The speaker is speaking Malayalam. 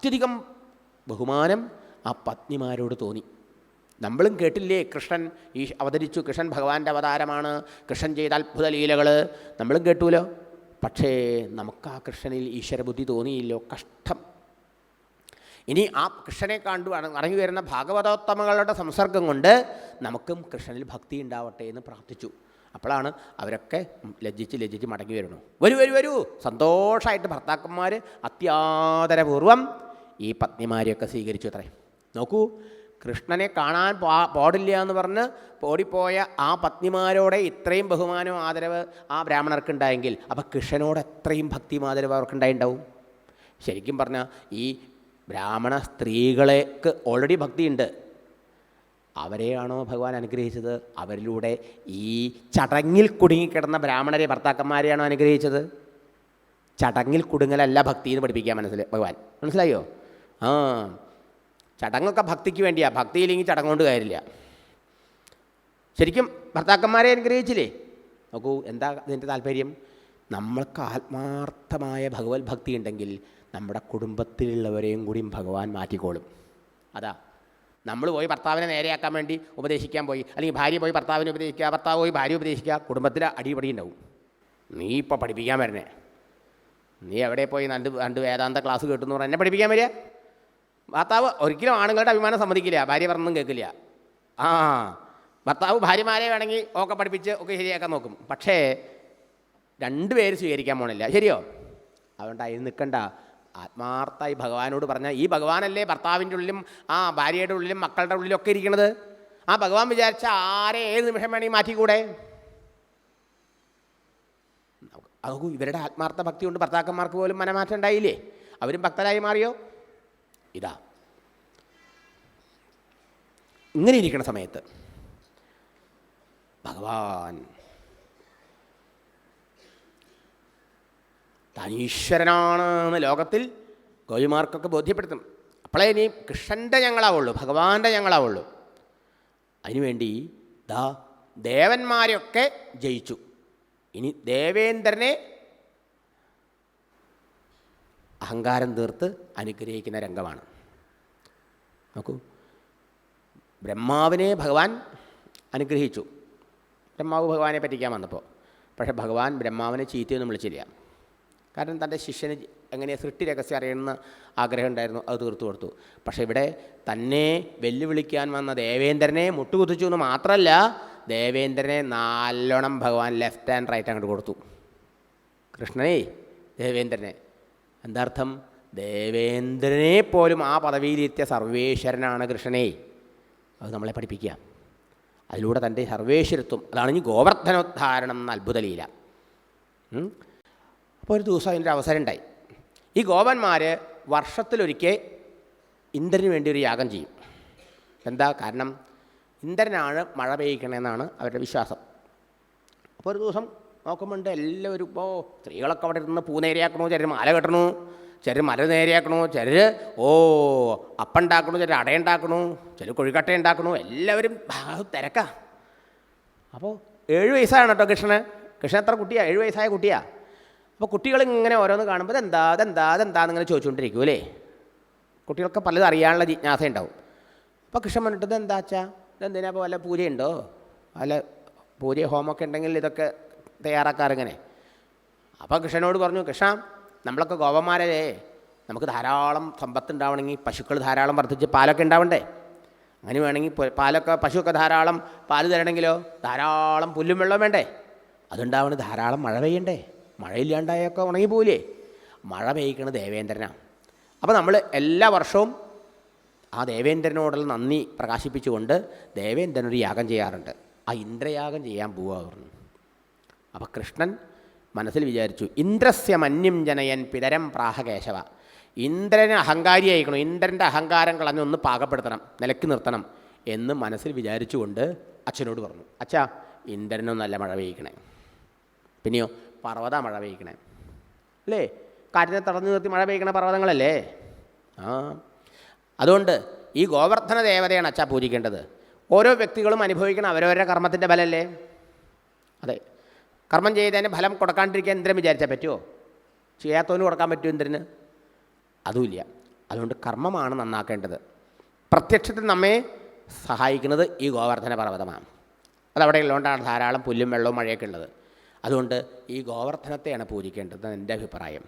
അത്യധികം ബഹുമാനം ആ പത്നിമാരോട് തോന്നി. നമ്മളും കേട്ടില്ലേ കൃഷ്ണൻ ഈ അവതരിച്ചു കൃഷ്ണൻ ഭഗവാന്റെ അവതാരമാണ് കൃഷ്ണൻ ചെയ്ത അത്ഭുത ലീലകൾ നമ്മളും കേട്ടൂലോ? പക്ഷേ നമുക്ക് ആ കൃഷ്ണനിൽ ഈശ്വരബുദ്ധി തോന്നിയില്ലോ കഷ്ടം. ഇനി ആ കൃഷ്ണനെ കണ്ടു ഇറങ്ങി വരുന്ന ഭാഗവതോത്തമങ്ങളുടെ സംസർഗം കൊണ്ട് നമുക്കും കൃഷ്ണനിൽ ഭക്തി ഉണ്ടാവട്ടെ എന്ന് പ്രാർത്ഥിച്ചു. അപ്പോഴാണ് അവരൊക്കെ ലജ്ജിച്ച് ലജ്ജിച്ച് മടങ്ങി വരുന്നു വരൂ വരൂ വരൂ. സന്തോഷമായിട്ട് ഭർത്താക്കന്മാർ അത്യാദരപൂർവം ഈ പത്നിമാരെയൊക്കെ സ്വീകരിച്ചു അത്രേ. നോക്കൂ കൃഷ്ണനെ കാണാൻ പാടില്ല എന്ന് പറഞ്ഞ് ഓടിപ്പോയ ആ പത്നിമാരോടെ ഇത്രയും ബഹുമാനവും ആദരവ് ആ ബ്രാഹ്മണർക്കുണ്ടായെങ്കിൽ അപ്പം അപ്പോൾ കൃഷ്ണനോട് എത്രയും ഭക്തിയും ആദരവ് അവർക്കുണ്ടായിണ്ടാവും? ശരിക്കും പറഞ്ഞാൽ ഈ ബ്രാഹ്മണ സ്ത്രീകളേക്ക് ഓൾറെഡി ഭക്തിയുണ്ട്. അവരെയാണോ ഭഗവാൻ അനുഗ്രഹിച്ചത്? അവരിലൂടെ ഈ ചടങ്ങിൽ കുടുങ്ങിക്കിടന്ന ബ്രാഹ്മണരെ ഭർത്താക്കന്മാരെയാണോ അനുഗ്രഹിച്ചത്? ചടങ്ങിൽ കുടുങ്ങലല്ല ഭക്തി എന്ന് പഠിപ്പിക്കാൻ മനസ്സിൽ ഭഗവാൻ. മനസ്സിലായോ? ആ. ചടങ്ങൊക്കെ ഭക്തിക്ക് വേണ്ടിയാ. ഭക്തിയില്ലെങ്കിൽ ചടങ്ങുകൊണ്ട് കാര്യമില്ല. ശരിക്കും ഭർത്താക്കന്മാരെ അനുഗ്രഹിച്ചില്ലേ? നോക്കൂ എന്താ ഇതിന്റെ താല്പര്യം? നമ്മൾക്ക് ആത്മാർത്ഥമായ ഭഗവത് ഭക്തി ഉണ്ടെങ്കിൽ നമ്മുടെ കുടുംബത്തിലുള്ളവരെയും കൂടിയും ഭഗവാൻ മാറ്റിക്കോളും. അതാ. നമ്മൾ പോയി ഭർത്താവിനെ നേരെയാക്കാൻ വേണ്ടി ഉപദേശിക്കാൻ പോയി. അല്ലെങ്കിൽ ഭാര്യ പോയി ഭർത്താവിനെ ഉപദേശിക്കുക ഭർത്താവ് പോയി ഭാര്യ ഉപദേശിക്കുക കുടുംബത്തിൽ അടിപടി ഉണ്ടാവും. നീ ഇപ്പോൾ പഠിപ്പിക്കാൻ വരണേ. നീ എവിടെ പോയി? രണ്ട് രണ്ട് വേദാന്ത ക്ലാസ് കേട്ടു എന്ന് പറഞ്ഞാൽ എന്നെ പഠിപ്പിക്കാൻ വരിക. ഭർത്താവ് ഒരിക്കലും ആണുങ്ങളുടെ അഭിമാനം സമ്മതിക്കില്ല ഭാര്യ പറഞ്ഞൊന്നും കേൾക്കില്ല. ആ ഭർത്താവ് ഭാര്യമാരെ വേണമെങ്കിൽ ഒക്കെ പഠിപ്പിച്ച് ഒക്കെ ശരിയാക്കാൻ നോക്കും. പക്ഷേ രണ്ടുപേര് സ്വീകരിക്കാൻ പോണില്ല. ശരിയോ? അതുകൊണ്ട് അതിൽ നിൽക്കണ്ട. ആത്മാർത്ഥമായി ഭഗവാനോട് പറഞ്ഞാൽ ഈ ഭഗവാനല്ലേ ഭർത്താവിന്റെ ഉള്ളിലും ആ ഭാര്യയുടെ ഉള്ളിലും മക്കളുടെ ഉള്ളിലും ഒക്കെ ഇരിക്കണത്? ആ ഭഗവാൻ വിചാരിച്ച ആരെ ഏത് നിമിഷം വേണമെങ്കിൽ മാറ്റിക്കൂടെ? അതൊക്കെ ഇവരുടെ ആത്മാർത്ഥ ഭക്തി കൊണ്ട് ഭർത്താക്കന്മാർക്ക് പോലും മനമാറ്റം ഉണ്ടായില്ലേ? അവരും ഭക്തരായി മാറിയോ? ഇതാ. ഇങ്ങനെ ഇരിക്കുന്ന സമയത്ത് ഭഗവാൻ തനീശ്വരനാണ് ഈശ്വരനാണ് എന്ന് ലോകത്തിൽ ഗോപിമാർക്കൊക്കെ ബോധ്യപ്പെടുത്തും. അപ്പോളേ ഇനി കൃഷ്ണന്റെ ഞങ്ങളാവുള്ളൂ ഭഗവാന്റെ ഞങ്ങളാവുള്ളൂ. അതിനുവേണ്ടി ദാ ദേവന്മാരെയൊക്കെ ജയിച്ചു. ഇനി ദേവേന്ദ്രനെ അഹങ്കാരം തീർത്ത് അനുഗ്രഹിക്കുന്ന രംഗമാണ്. നോക്കൂ. ബ്രഹ്മാവിനെ ഭഗവാൻ അനുഗ്രഹിച്ചു. ബ്രഹ്മാവ് ഭഗവാനെ പറ്റിക്കാൻ വന്നപ്പോൾ. പക്ഷേ ഭഗവാൻ ബ്രഹ്മാവിനെ ചീത്തയൊന്നും വിളിച്ചില്ല. കാരണം തന്റെ ശിഷ്യന് എങ്ങനെ സൃഷ്ടി രഹസ്യം അറിയണമെന്ന് ആഗ്രഹം ഉണ്ടായിരുന്നു അത് തീർത്തു കൊടുത്തു. പക്ഷേ ഇവിടെ തന്നെ വെല്ലുവിളിക്കാൻ വന്ന ദേവേന്ദ്രനെ മുട്ടുകുത്തിച്ചു എന്ന് മാത്രമല്ല ദേവേന്ദ്രനെ നല്ലോണം ഭഗവാൻ ലെഫ്റ്റ് ആൻഡ് റൈറ്റ് അങ്ങോട്ട് കൊടുത്തു. കൃഷ്ണനെ ദേവേന്ദ്രനെ. എന്താർത്ഥം? ദേവേന്ദ്രനെ പോലും ആ പദവിയിലെത്തിയ സർവേശ്വരനാണ് കൃഷ്ണനെ. അത് നമ്മളെ പഠിപ്പിക്കുക. അതിലൂടെ തന്റെ സർവേശ്വരത്വം. അതാണ് ഈ ഗോവർദ്ധനോദ്ധാരണം എന്ന അത്ഭുതലീല അപ്പോൾ ഒരു ദിവസം അതിന്റെ അവസരം ഉണ്ടായി. ഈ ഗോപന്മാർ വർഷത്തിലൊരിക്കൽ ഇന്ദ്രന് വേണ്ടി ഒരു യാഗം ചെയ്യും. എന്താ? കാരണം ഇന്ദ്രനാണ് മഴ പെയ്യിക്കണമെന്നാണ് അവരുടെ വിശ്വാസം. അപ്പോൾ ഒരു ദിവസം നോക്കുമ്പോണ്ട് എല്ലാവരും ഇപ്പോൾ സ്ത്രീകളൊക്കെ അവിടെ ഇരുന്ന് പൂ നേരെയാക്കണു ചിലർ മാല കെട്ടണു ചിലർ മല നേരെയാക്കണു ചിലർ ഓ അപ്പുണ്ടാക്കണു ചിലർ അടയുണ്ടാക്കണു ചിലർ കുഴിക്കട്ട ഉണ്ടാക്കണു എല്ലാവരും തിരക്കാ. അപ്പോൾ ഏഴ് വയസ്സാണ് കേട്ടോ കൃഷ്ണൻ കൃഷ്ണൻ എത്ര കുട്ടിയാ? ഏഴ് വയസ്സായ കുട്ടിയാ. അപ്പോൾ കുട്ടികൾ ഇങ്ങനെ ഓരോന്ന് കാണുമ്പോൾ എന്താ അതെന്താ ഇതെന്താന്ന് ഇങ്ങനെ ചോദിച്ചുകൊണ്ടിരിക്കും അല്ലേ? കുട്ടികൾക്ക് പലതും അറിയാനുള്ള ജിജ്ഞാസ ഉണ്ടാവും. അപ്പോൾ കൃഷ്ണൻ പറഞ്ഞിട്ട് ഇതെന്താ അച്ഛാ? ഇതെന്തിനാ ഇപ്പോൾ വല്ല പൂജയുണ്ടോ? വല്ല പൂജ ഹോമൊക്കെ ഉണ്ടെങ്കിൽ ഇതൊക്കെ തയ്യാറാക്കാറിങ്ങനെ. അപ്പോൾ കൃഷ്ണനോട് പറഞ്ഞു കൃഷ്ണ നമ്മളൊക്കെ ഗോപന്മാരല്ലേ നമുക്ക് ധാരാളം സമ്പത്ത് ഉണ്ടാവണമെങ്കിൽ പശുക്കൾ ധാരാളം വർദ്ധിച്ച് പാലൊക്കെ ഉണ്ടാവണ്ടേ? അങ്ങനെ വേണമെങ്കിൽ പാലൊക്കെ പശുവൊക്കെ ധാരാളം പാൽ തരണമെങ്കിലോ? ധാരാളം പുല്ലും വെള്ളം വേണ്ടേ? അതുണ്ടാവണ ധാരാളം മഴ പെയ്യണ്ടേ? മഴയില്ലാണ്ടായൊക്കെ ഉണങ്ങിപ്പോവില്ലേ മഴ പെയ്യിക്കണത് ദേവേന്ദ്രനാണ്. അപ്പോൾ നമ്മൾ എല്ലാ വർഷവും ആ ദേവേന്ദ്രനോടുള്ള നന്ദി പ്രകാശിപ്പിച്ചുകൊണ്ട് ദേവേന്ദ്രൻ ഒരു യാഗം ചെയ്യാറുണ്ട്. ആ ഇന്ദ്രയാഗം ചെയ്യാൻ പറഞ്ഞു. അപ്പോൾ കൃഷ്ണൻ മനസ്സിൽ വിചാരിച്ചു ഇന്ദ്രസ്യ മന്യം ജനയൻ പിതരം പ്രാഹകേശവ. ഇന്ദ്രന് അഹങ്കാരിയായിരിക്കണം ഇന്ദ്രന്റെ അഹങ്കാരം കളഞ്ഞ് ഒന്ന് പാകപ്പെടുത്തണം നിലയ്ക്ക് നിർത്തണം എന്ന് മനസ്സിൽ വിചാരിച്ചുകൊണ്ട് അച്ഛനോട് പറഞ്ഞു. അച്ഛാ നല്ല മഴ പെയ്യിക്കണേ. പിന്നെയോ പർവത മഴ പെയ്യിക്കണേ. അല്ലേ? കാറ്റിനെ തടഞ്ഞു നിർത്തി മഴ പെയ്യിക്കണ പർവതങ്ങളല്ലേ? ആ. അതുകൊണ്ട് ഈ ഗോവർദ്ധന ദേവതയാണ് അച്ഛാ പൂജിക്കേണ്ടത്. ഓരോ വ്യക്തികളും അനുഭവിക്കണം അവരവരുടെ കർമ്മത്തിന്റെ ബലമല്ലേ അതെ. കർമ്മം ചെയ്തതിന് ഫലം കൊടുക്കാണ്ടിരിക്കാൻ ഇന്ദ്രൻ വിചാരിച്ചാൽ പറ്റുമോ ചെയ്യാത്തവന് കൊടുക്കാൻ പറ്റുമോ ഇന്ദ്രന് അതുമില്ല. അതുകൊണ്ട് കർമ്മമാണ് നന്നാക്കേണ്ടത്. പ്രത്യക്ഷത്തിൽ നമ്മെ സഹായിക്കുന്നത് ഈ ഗോവർദ്ധന പർവതമാണ്. അതവിടെ ഉള്ളതുകൊണ്ടാണ് ധാരാളം പുല്ലും വെള്ളവും മഴയൊക്കെ ഉള്ളത്. അതുകൊണ്ട് ഈ ഗോവർദ്ധനത്തെയാണ് പൂജിക്കേണ്ടത് എന്റെ അഭിപ്രായം.